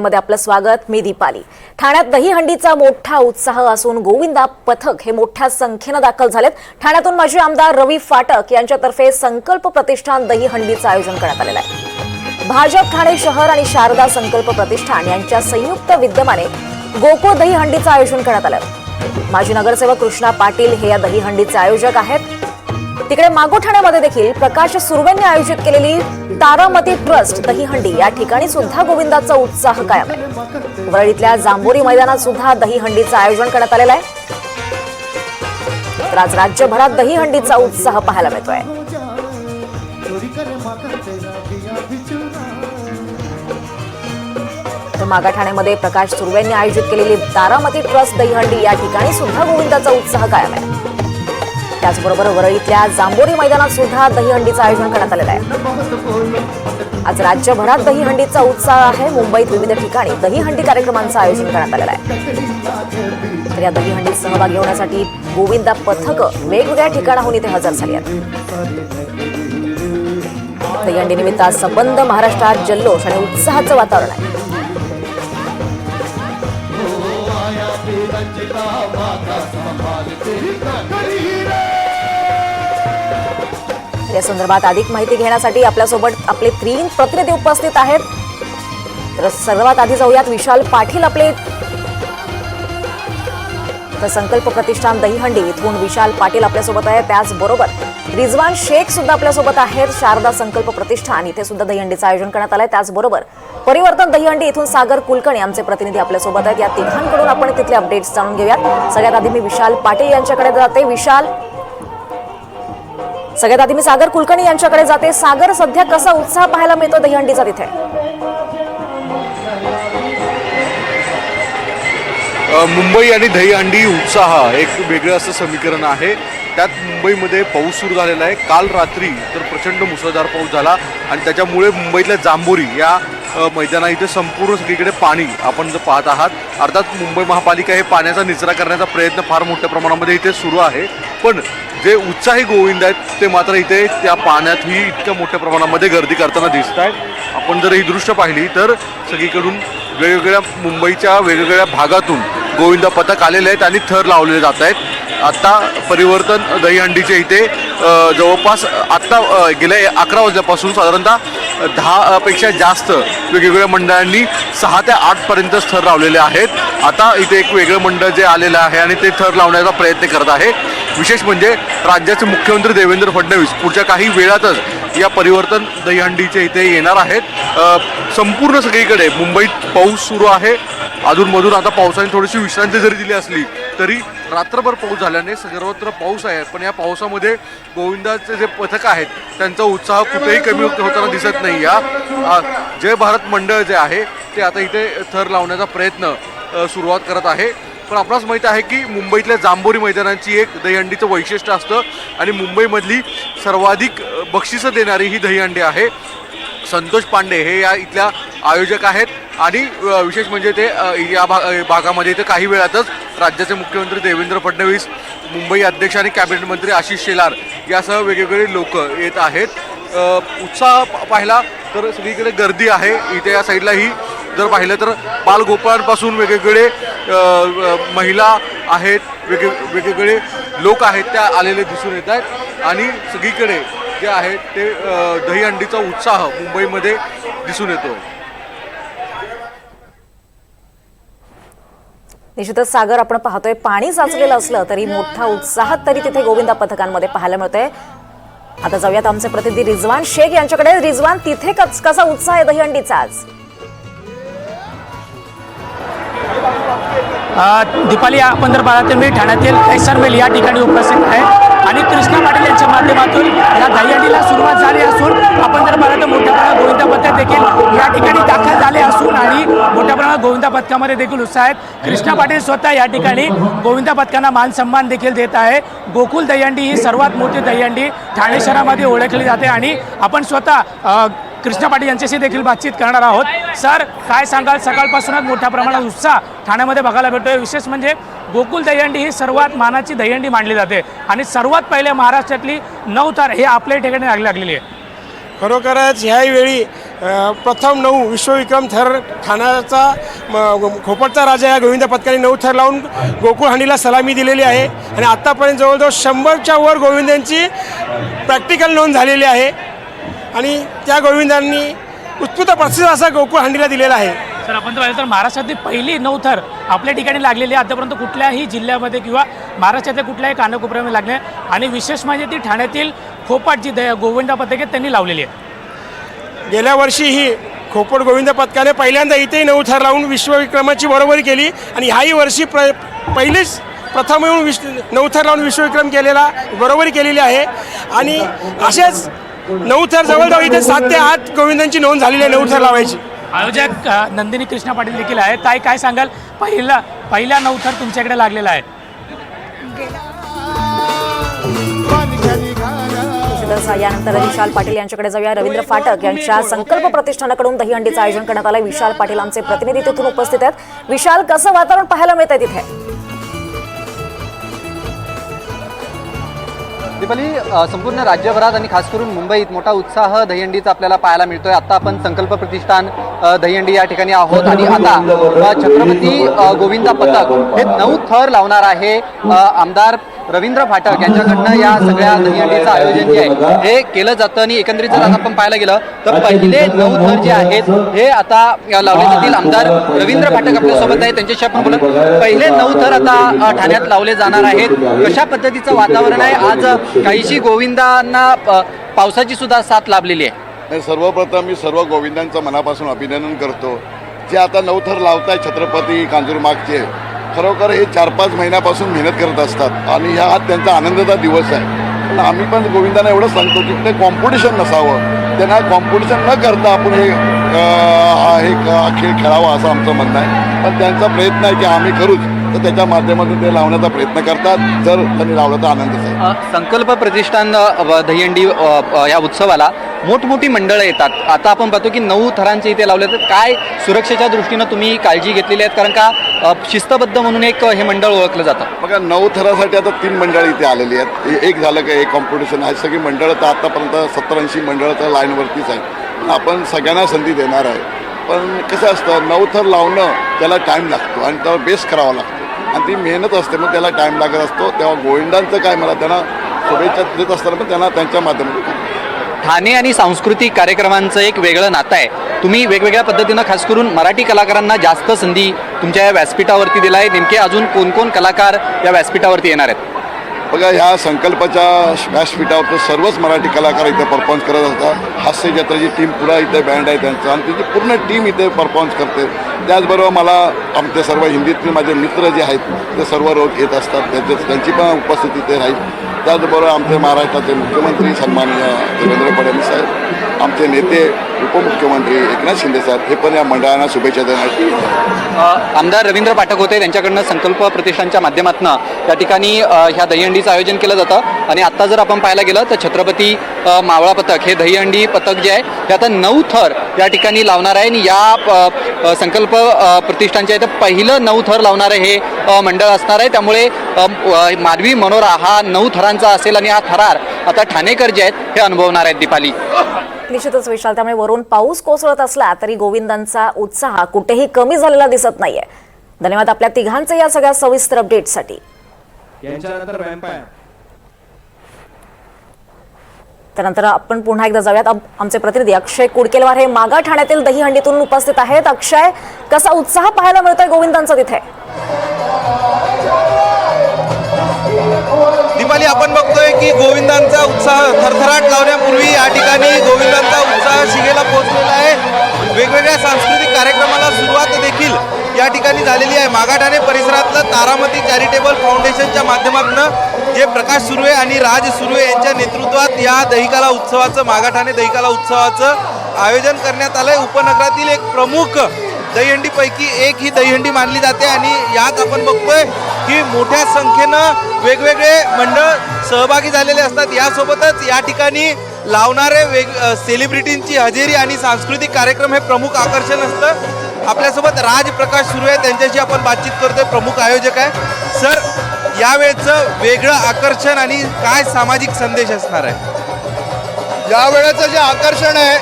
मध्ये आपलं स्वागत मी दीपाली. ठाण्यात दहीहंडीचा मोठा उत्साह असून गोविंदा पथक हे मोठ्या संख्येनं दाखल झालेत. ठाण्यातून माजी आमदार रवी फाटक यांच्यातर्फे संकल्प प्रतिष्ठान दहीहंडीचं आयोजन करण्यात आलेलं आहे. भाजप ठाणे शहर आणि शारदा संकल्प प्रतिष्ठान यांच्या संयुक्त विद्यमाने गोकुळ दहीहंडीचं आयोजन करण्यात आलं. माजी नगरसेवक कृष्णा पाटील हे या दहीहंडीचे आयोजक आहेत. तिकडे मागोठाण्यामध्ये देखील प्रकाश सुर्वेंनी आयोजित केलेली तारामती ट्रस्ट दहीहंडी या ठिकाणी सुद्धा गोविंदाचा उत्साह कायम. आहे वरळीतल्या जांभोरी मैदानात सुद्धा दहीहंडीचं आयोजन करण्यात आलेलं आहे. तर आज राज्यभरात दहीहंडीचा उत्साह पाहायला मिळतोय. तर मागाठाण्यामध्ये प्रकाश सुर्वेंनी आयोजित केलेली तारामती ट्रस्ट दहीहंडी या ठिकाणी सुद्धा गोविंदाचा उत्साह कायम आहे. त्याचबरोबर वरळीतल्या जांभोरी मैदानात सुद्धा दहीहंडीचं आयोजन करण्यात आलेलं आहे. आज राज्यभरात दहीहंडीचा उत्साह आहे. मुंबईत विविध ठिकाणी दहीहंडी कार्यक्रमांचं आयोजन करण्यात आलेलं आहे. तर या दहीहंडीत सहभागी होण्यासाठी गोविंदा पथकं वेगवेगळ्या ठिकाणाहून इथे हजर झाली आहेत. दहीहंडीनिमित्त आज संबंध महाराष्ट्रात जल्लोष आणि उत्साहाचं वातावरण आहे. या संदर्भात अधिक माहिती घेण्यासाठी आपल्यासोबत आपले तीन प्रतिनिधी उपस्थित आहेत. तर सर्वात आधी जाऊयात विशाल पाटील आपले. तर संकल्प प्रतिष्ठान दहीहंडी इथून विशाल पाटील आपल्यासोबत आहे त्याचबरोबर रिजवान शेख सुद्धा आपल्यासोबत आहेत. शारदा संकल्प प्रतिष्ठान इथे सुद्धा दहीहंडीचं आयोजन करण्यात आलंय. त्याचबरोबर परिवर्तन दहीहंडी इथून सागर कुलकर्णी आमचे प्रतिनिधी आपल्यासोबत आहेत. या तिघांकडून आपण तिथले अपडेट्स जाणून घेऊयात. सगळ्यात आधी मी विशाल पाटील यांच्याकडे जाते. विशाल सगळ्यात आधी मी सागर कुलकर्णी यांच्याकडे जाते. सागर सध्या कसा उत्साह पाहायला मिळतो दहीहंडीचा तिथे? मुंबई आणि दहीहंडी उत्साह एक वेगळं असं समीकरण आहे. त्यात मुंबईमध्ये पाऊस सुरू झालेला आहे. काल रात्री तर प्रचंड मुसळधार पाऊस झाला आणि त्याच्यामुळे मुंबईतल्या जांभोरी या मैदाना इथे संपूर्ण सगळीकडे पाणी आपण जर पाहत आहात. अर्थात मुंबई महापालिका हे पाण्याचा निचरा करण्याचा प्रयत्न फार मोठ्या प्रमाणामध्ये इथे सुरू आहे. पण जे उत्साही गोविंद आहेत ते मात्र इथे त्या पाण्यातही इतक्या मोठ्या प्रमाणामध्ये गर्दी करताना दिसत आहेत. आपण जर ही दृश्य पाहिली तर सगळीकडून वेगवेगळ्या मुंबईच्या वेगवेगळ्या भागातून गोविंदा पथक आलेले आहेत आणि थर लावलेले जात आहेत. आत्ता परिवर्तन दहीहंडीचे इथे जवळपास आत्ता गेल्या अकरा वाजल्यापासून साधारणतः दहा पेक्षा जास्त वेगवेगळ्या मंडळांनी सहा ते आठपर्यंत थर लावलेले आहेत. आता इथे एक वेगळं मंडळ जे आलेलं आहे आणि ते थर लावण्याचा प्रयत्न करत आहे. विशेष म्हणजे राज्याचे मुख्यमंत्री देवेंद्र फडणवीस पुढच्या काही वेळातच या परिवर्तन दहीहंडीचे इथे येणार आहेत. संपूर्ण सगळीकडे मुंबईत पाऊस सुरू आहे. अधूनमधून आता पावसाने थोडीशी विश्रांती जरी दिली असली तरी रात्रभर पाऊस झाल्याने सर्वत्र पाऊस आहे. पण या पावसामध्ये गोविंदाचे जे पथक आहेत त्यांचा उत्साह कुठेही कमी होत- होताना दिसत नाही. या जय भारत मंडळ जे आहे ते आता इथे थर लावण्याचा प्रयत्न सुरुवात करत आहे. पण आपणास माहीत आहे की मुंबईतल्या जांभोरी मैदानाची एक दहीहंडीचं वैशिष्ट्य असतं आणि मुंबईमधली सर्वाधिक बक्षिसं देणारी ही दहीहंडी आहे. संतोष पांडे हे या इथल्या आयोजक आहेत आणि विशेष म्हणजे ते या भा भागामध्ये इथे काही वेळातच राज्याचे मुख्यमंत्री देवेंद्र फडणवीस मुंबई अध्यक्ष आणि कॅबिनेट मंत्री आशिष शेलार यासह वेगवेगळे लोक येत आहेत. उत्साह पाहिला तर सगळीकडे गर्दी आहे. इथे या साईडलाही जर पाहिलं तर बालगोपाळांपासून वेगवेगळे महिला आहेत वेगळे वेगवेगळे लोक आहेत त्या आलेले दिसून येत आहेत. आणि सगळीकडे जे आहे ते दहीहंडीचा उत्साह मुंबईमध्ये दिसून येतो. निश्चितच सागर आपण पाहतोय पाणी साचलेलं असलं तरी मोठा उत्साहात तरी तिथे गोविंदा पथकांमध्ये पाहायला मिळतोय. आता जाऊयात आमचे प्रतिनिधी रिजवान शेख यांच्याकडे. रिजवान तिथे कच- कसा उत्साह आहे दहीहंडीचा आज? दीपाली आपण जर पाहिलं तर मी ठाण्यातील कैसर मेल या ठिकाणी उपस्थित आहे. आणि कृष्णा पाटील यांच्या माध्यमातून या दहीहंडीला सुरुवात झाली असून आपण जर पाहिलं तर मोठ्या प्रमाणात गोविंदा पथक देखील या ठिकाणी दाखल झाले असून आणि मोठ्या प्रमाणात गोविंदा पथकामध्ये देखील उत्साह आहेत. कृष्णा पाटील स्वतः या ठिकाणी गोविंदा पथकांना मान सन्मान देखील देत आहे. गोकुल दहीहंडी ही सर्वात मोठी दहीहंडी ठाणे शहरामध्ये ओळखली जाते आणि आपण स्वतः कृष्णा पाटील यांच्याशी देखील बातचीत करणार आहोत. सर काय सांगाल? सकाळपासूनच मोठ्या प्रमाणात उत्साह ठाण्यामध्ये बघायला भेटतोय. विशेष म्हणजे गोकुल दहीहंडी ही सर्वात मानाची दहीहंडी मानली जाते. आणि सर्वात पहिले महाराष्ट्रातली नऊ तार हे आपल्या ठिकाणी लागली लागलेली आहे. खरोखरच ह्यावेळी प्रथम नऊ विश्वविक्रम थर ठाण्याचा म, खोपटचा राजा या गोविंद पथकाने नऊ थर लावून गोकुळ हंडीला सलामी दिलेली आहे. आणि आत्तापर्यंत जवळजवळ शंभरच्या वर गोविंदांची प्रॅक्टिकल नोंद झालेली आहे. आणि त्या गोविंदांनी उत्स्फूर्त प्रसिद्ध असा गोकुळ हंडीला दिलेला आहे. सर आपण जर पाहिलं तर महाराष्ट्रातली पहिली नऊ आपल्या ठिकाणी लागलेली आहे. आतापर्यंत कुठल्याही जिल्ह्यामध्ये किंवा महाराष्ट्रातल्या कुठल्याही कानाकोपऱ्यामध्ये लागले आणि विशेष म्हणजे ती ठाण्यातील खोपाट जी दया गोविंदा पथक त्यांनी लावलेली आहे. गेल्या वर्षी ही खोपट गोविंद पथकाने पहिल्यांदा इथेही नऊ थर लावून विश्वविक्रमाची बरोबरी केली. आणि ह्याही वर्षी प्र पहिलीच प्रथम येऊन विश्व नऊ थर लावून विश्वविक्रम केलेला बरोबरी केलेली आहे. आणि असेच नऊ थर जवळजवळ इथे सात ते आठ गोविंदांची नोंद झालेली आहे नऊ थर लावायची. आयोजक नंदिनी कृष्णा पाटील देखील आहे ताई काय सांगाल? पहिला पहिला नवथर तुमच्याकडे लागलेला आहे. यानंतर विशाल पाटील यांच्याकडे जाऊया. रवींद्र फाटक यांच्या संकल्प प्रतिष्ठानाकडून दहीहंडीचं आयोजन करण्यात आलं विशाल पाटील आमचे प्रतिनिधी तिथून उपस्थित आहेत. विशाल कसं वातावरण पाहायला मिळतंय तिथे? दीपाली संपूर्ण राज्यभरात आणि खास करून मुंबईत मोठा उत्साह दहीहंडीचा आपल्याला पाहायला मिळतोय. आता आपण संकल्प प्रतिष्ठान दहीहंडी या ठिकाणी आहोत. आणि आता छत्रपती गोविंदा पथक हे नऊ थर लावणार आहे. आमदार रवींद्र फाटक यांच्याकडनं या सगळ्या दहीहंडीचं आयोजन जे आहे हे केलं जातं आणि एकंदरीत जर आता आपण पाहायला गेलं तर पहिले नऊ थर जे आहेत हे आता लावले जातील. आमदार रवींद्र फाटक आपल्यासोबत आहे. त्यांच्याशी आपण बोलत पहिले नऊ थर आता ठाण्यात लावले जाणार आहेत. कशा पद्धतीचं वातावरण आहे? आज काहीशी गोविंदांना पावसाची सुद्धा साथ लाभलेली आहे. नाही, सर्वप्रथम मी सर्व गोविंदांचं मनापासून अभिनंदन करतो. जे आता नवथर लावताय छत्रपती कांजूरमागचे खरोखर हे चार पाच महिन्यापासून मेहनत करत असतात आणि ह्या हा त्यांचा आनंदाचा दिवस आहे. पण आम्ही पण गोविंदांना एवढं सांगतो की ते कॉम्पिटिशन नसावं. त्यांना कॉम्पिटिशन न करता आपण हे हे खेळ खेळावा असं आमचं म्हणणं आहे. पण त्यांचा प्रयत्न आहे की आम्ही करूच तर त्याच्या माध्यमातून ते लावण्याचा प्रयत्न करतात. जर त्यांनी लावलं तर आनंदच आहे. संकल्प प्रतिष्ठान दहीहंडी या उत्सवाला मोठमोठी मंडळं येतात. आता आपण पाहतो की नऊ थरांचे इथे लावले तर काय सुरक्षेच्या दृष्टीनं तुम्ही काळजी घेतलेली आहेत? कारण का शिस्तबद्ध म्हणून एक हे मंडळ ओळखलं जातं. बघा नऊ थरासाठी आता तीन मंडळ इथे आलेली आहेत. एक झालं का एक कॉम्पिटिशन आहे. सगळी मंडळं तर आतापर्यंत सत्तर ऐंशी मंडळं तर लाईनवरतीच आहे आपण सगळ्यांना संधी देणार आहे. पण कसं असतं नऊ थर लावणं त्याला टाईम लागतो आणि त्यावर बेस करावा लागतो. आणि ती मेहनत असते मग त्याला टाईम लागत असतो. तेव्हा गोविंदांचं काय मला त्यांना शुभेच्छा देत असताना पण त्यांना त्यांच्या माध्यमातून ठाणे आणि सांस्कृतिक कार्यक्रमांचं एक वेगळं नातं आहे. तुम्ही वेगवेगळ्या पद्धतीनं खास करून मराठी कलाकारांना जास्त संधी तुमच्या या व्यासपीठावरती दिला आहे. नेमके अजून कोण कोण कलाकार या व्यासपीठावरती येणार आहेत? बघा ह्या संकल्पाच्या व्यासपीठावर तर सर्वच मराठी कलाकार इथे परफॉर्मन्स करत असतात. हास्य जत्राची टीम पुरा इथे बँड आहे त्यांचं. आणि त्याची पूर्ण टीम इथे परफॉर्मन्स करते. त्याचबरोबर मला आमचे सर्व हिंदीतले माझे मित्र जे आहेत ते सर्व रोज येत असतात. त्यांचे त्यांची पण उपस्थिती इथे राहील. त्याचबरोबर आमचे महाराष्ट्राचे मुख्यमंत्री सन्माननीय देवेंद्र फडणवीस साहेब आमचे नेते उपमुख्यमंत्री एकनाथ शिंदे साहेब हे पण या मंडळांना शुभेच्छा देण्यासाठी आमदार रवींद्र पाठक होते त्यांच्याकडनं संकल्प प्रतिष्ठानच्या माध्यमातून त्या ठिकाणी ह्या दहीहंडीचं आयोजन केलं जातं. आणि आत्ता जर आपण पाहायला गेलं तर छत्रपती मावळा पथक हे दहीहंडी पथक जे आहे ते आता नऊ थर या ठिकाणी लावणार आहे. आणि या संकल्प प्रतिष्ठानच्या इथं पहिलं नऊ थर लावणारं हे मंडळ असणार आहे. त्यामुळे मानवी माधवी मनोरा हा नऊ थरांचा असेल आणि हा थरार आता ठाणेकर जे आहेत हे अनुभवणार आहेत दीपाली. निश्चितच विशाल त्यामुळे वरून पाऊस कोसळत असला तरी गोविंदांचा उत्साह कुठेही कमी झालेला दिसत नाहीये. धन्यवाद आपल्या तिघांचे या सगळ्या सविस्तर अपडेटसाठी त्यानंतर आपण पुन्हा एकदा जाऊयात. आम- आमचे प्रतिनिधी अक्षय कुडकेलवार हे मागा ठाण्यातील दहीहंडीतून उपस्थित आहेत. अक्षय कसा उत्साह पाहायला मिळतोय गोविंदांचा तिथे? दीपाली आपण बघतोय की गोविंदांचा उत्साह थरथराट लावण्यापूर्वी या ठिकाणी गोविंदांचा उत्साह शिगेला पोहोचलेला आहे. वेगवेगळ्या सांस्कृतिक कार्यक्रमाला सुरुवात देखील या ठिकाणी झालेली आहे. मागाठाणे परिसरातलं तारामती चॅरिटेबल फाउंडेशनच्या माध्यमातून जे प्रकाश सुर्वे आणि राज सुर्वे यांच्या नेतृत्वात या दहिकाला उत्सवाचं मागाठाणे दहिकाला उत्सवाचं आयोजन करण्यात आलं आहे उपनगरातील एक प्रमुख दहीहंडीपैकी एक ही दहीहंडी मानली जाते आणि यात आपण बघतोय की मोठ्या संख्येनं वेगवेगळे मंडळ सहभागी झालेले असतात. यासोबतच या ठिकाणी लावणारे वेग सेलिब्रिटींची हजेरी आणि सांस्कृतिक कार्यक्रम हे प्रमुख आकर्षण असतं. आपल्यासोबत राज प्रकाश सुरू आहे त्यांच्याशी आपण बातचीत करतोय. प्रमुख आयोजक आहे. सर यावेळचं वेगळं आकर्षण आणि काय सामाजिक संदेश असणार आहे? या वेळेचं जे आकर्षण आहे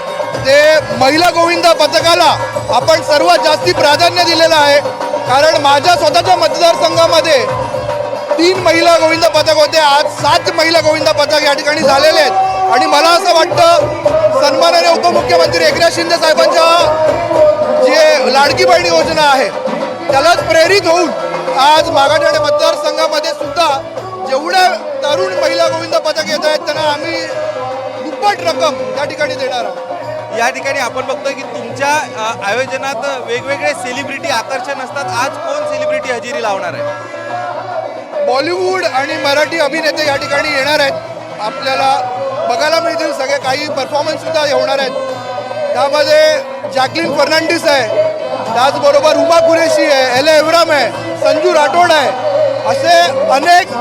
ते महिला गोविंद पथकाला आपण सर्वात जास्ती प्राधान्य दिलेलं आहे. कारण माझ्या स्वतःच्या मतदारसंघामध्ये तीन महिला गोविंद पथक होते. आज सात महिला गोविंद पथक या ठिकाणी झालेले आहेत. आणि मला असं वाटतं सन्मानाने उपमुख्यमंत्री एकनाथ शिंदे साहेबांच्या जे लाडकी बहिणी योजना आहे त्यालाच प्रेरित होऊन आज मागाठाणे आणि मतदारसंघामध्ये सुद्धा जेवढ्या तरुण महिला गोविंद पथक येत आहेत त्यांना आम्ही दुप्पट रक्कम या ठिकाणी देणार आहोत. या ठिकाणी आपण बघतोय की तुमच्या आयोजनात वेगवेगळे सेलिब्रिटी आकर्षण असतात. आज कोण सेलिब्रिटी हजेरी लावणार आहे? बॉलिवूड आणि मराठी अभिनेते या ठिकाणी येणार आहेत. आपल्याला बघायला मिळतील सगळे काही परफॉर्मन्स सुद्धा होणार आहेत. त्यामध्ये जॅकलिन फर्नांडिस आहे. त्याचबरोबर उमा कुरेशी आहे एल एवराम आहे संजू राठोड आहे. असे अनेक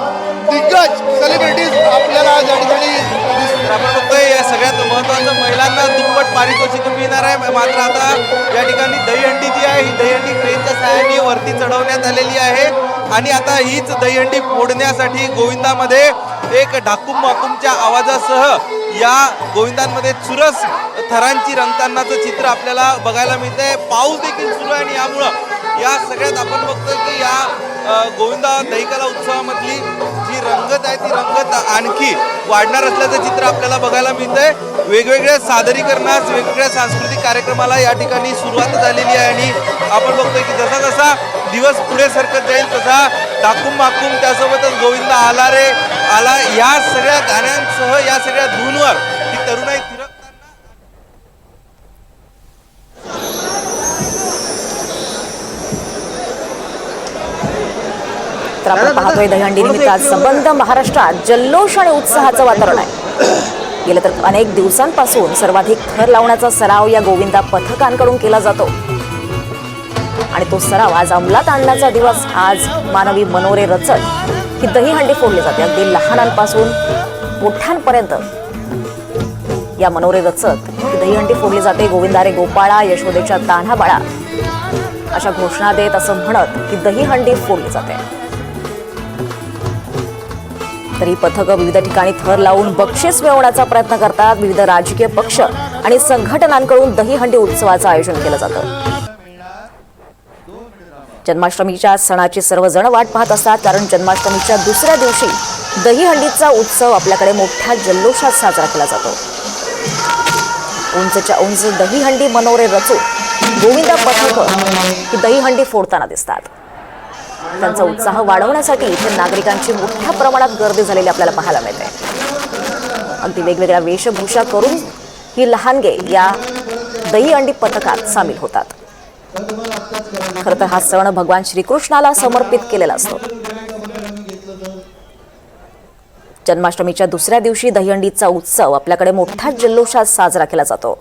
दिग्गज सेलिब्रिटीज आपल्याला आज दुप्पट तुम्ही मिळणार आहे. मात्र आता या ठिकाणी दहीहंडी जी आहे ही दहीहंडी क्रेनच्या सहाय्याने वरती चढवण्यात आलेली आहे. आणि आता हीच दहीहंडी फोडण्यासाठी गोविंदामध्ये एक ढाकूम माकूमच्या आवाजासह या गोविंदांमध्ये चुरस थरांची रंगतानाचं चित्र आपल्याला बघायला मिळतंय. पाऊस देखील सुरू आहे आणि यामुळं या सगळ्यात आपण बघतोय की या गोविंदा दहीकला उत्सवामधली जी रंगत आहे ती रंगत आणखी वाढणार असल्याचं चित्र आपल्याला बघायला मिळतंय. वेगवेगळ्या सादरीकरणास वेगवेगळ्या सांस्कृतिक कार्यक्रमाला या ठिकाणी सुरुवात झालेली आहे आणि आपण बघतोय की जसा जसा दिवस पुढे सरकत जाईल तसा टाकूम माकूम त्यासोबतच गोविंदा आला रे आला. या सगळ्या गाण्यांसह या सगळ्या धूनवर ही तरुणाई तर आपण पाहतोय दहीहंडी निमित्त आज संबंध महाराष्ट्रात जल्लोष आणि उत्साहाचं वातावरण आहे. गेलं तर अनेक दिवसांपासून सर्वाधिक थर लावण्याचा सराव या गोविंदा पथकांकडून केला जातो. आणि तो सराव आज अंमलात आणण्याचा दिवस आज मानवी मनोरे रचत ही दहीहंडी फोडली जाते. अगदी लहानांपासून मोठ्यांपर्यंत या मनोरे रचत ही दहीहंडी फोडली जाते. गोविंदारे गोपाळा यशोदेच्या तान्हा बाळा अशा घोषणा देत असं म्हणत ही दहीहंडी फोडली जाते. तरी पथकं विविध ठिकाणी थर लावून बक्षीस मिळवण्याचा प्रयत्न करतात. विविध राजकीय पक्ष आणि संघटनांकडून दहीहंडी उत्सवाचं आयोजन केलं जातं. जन्माष्टमीच्या सणाची सर्वजण वाट पाहत असतात. कारण जन्माष्टमीच्या दुसऱ्या दिवशी दहीहंडीचा उत्सव आपल्याकडे मोठ्या जल्लोषात साजरा केला जातो. उंचच्या उंच दहीहंडी मनोरे रचून गोविंदा पथक ही दहीहंडी फोडताना दिसतात. त्यांचा उत्साह वाढवण्यासाठी इथे नागरिकांची मोठ्या प्रमाणात गर्दी झालेली आपल्याला पाहायला मिळते. अगदी वेगवेगळ्या वेशभूषा करून ही लहानगे या दहीहंडी पथकात सामील होतात. खरं तर हा सण भगवान श्रीकृष्णाला समर्पित केलेला असतो. जन्माष्टमीच्या दुसऱ्या दिवशी दहीहंडीचा उत्सव आपल्याकडे मोठ्या जल्लोषात साजरा केला जातो.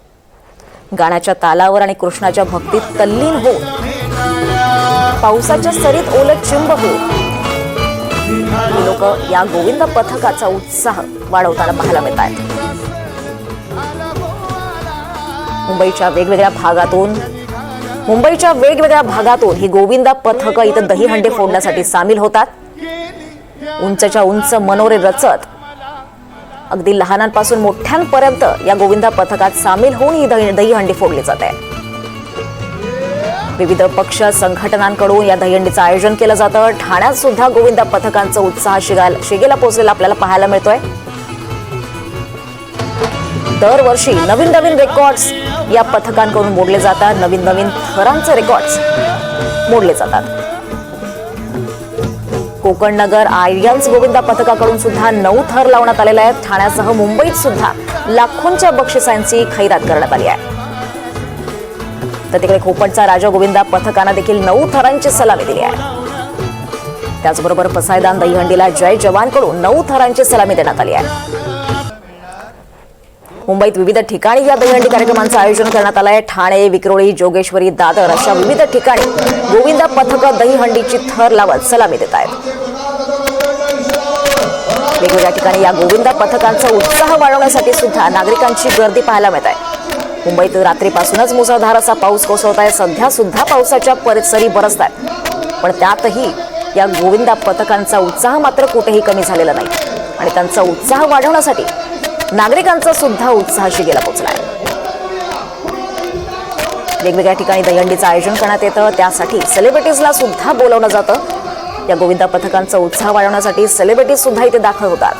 गाण्याच्या तालावर आणि कृष्णाच्या भक्तीत तल्लीन होऊन पावसाच्या सरीत ओलट चिंब होऊन ही लोक या गोविंद पथकाचा उत्साह वाढवताना पाहायला मिळत आहेत मुंबईच्या वेगवेगळ्या भागातून मुंबईच्या वेगवेगळ्या भागातून ही गोविंदा पथक इथं दहीहंडे फोडण्यासाठी सामील होतात. उंचच्या उंच मनोरे रचत अगदी लहानांपासून मोठ्यांपर्यंत या गोविंदा पथकात सामील होऊन ही दही दहीहंडी फोडली जाते. विविध पक्ष संघटनांकडून या दहीहंडीचं आयोजन केलं जातं. ठाण्यात सुद्धा गोविंदा पथकांचा उत्साह शिगाल शिगेला पोहोचलेला आपल्याला पाहायला मिळतोय. दरवर्षी नवीन नवीन रेकॉर्ड्स या पथकांकडून मोडले जातात. नवीन नवीन थरांचे रेकॉर्ड्स मोडले जातात. कोकण नगर आर्यन्स गोविंदा पथकाकडून सुद्धा नऊ थर लावण्यात आलेले आहेत. ठाण्यासह मुंबईत सुद्धा लाखोंच्या बक्षिसांची खैरात करण्यात आली आहे. तर तिकडे खोपटचा राजा गोविंदा पथकानं देखील नऊ थरांची सलामी दिली आहे त्याचबरोबर पसायदान दहीहंडीला जय जवानकडून नऊ थरांची सलामी देण्यात आली आहे. मुंबईत विविध ठिकाणी या दहीहंडी कार्यक्रमांचं आयोजन करण्यात आलं आहे. ठाणे विक्रोळी जोगेश्वरी दादर अशा विविध ठिकाणी गोविंदा पथक दहीहंडीची थर लावत सलामी देत आहेत. वेगवेगळ्या ठिकाणी या गोविंदा पथकांचा उत्साह वाढवण्यासाठी सुद्धा नागरिकांची गर्दी पाहायला मिळत आहे. मुंबईत रात्रीपासूनच मुसळधार असा पाऊस कोसळत आहे. सध्या सुद्धा पावसाच्या परिसरी बरसत आहेत. पण त्यातही या गोविंदा पथकांचा उत्साह मात्र कुठेही कमी झालेला नाही. आणि त्यांचा उत्साह वाढवण्यासाठी नागरिकांचा सुद्धा गेला पोचला आहे वेगवेगळ्या ठिकाणी दहीहंडीचं आयोजन करण्यात येतं. त्यासाठी सेलिब्रिटीजला सुद्धा बोलवलं जातं. या गोविंदा पथकांचा उत्साह वाढवण्यासाठी सेलिब्रिटीज सुद्धा इथे दाखल होतात.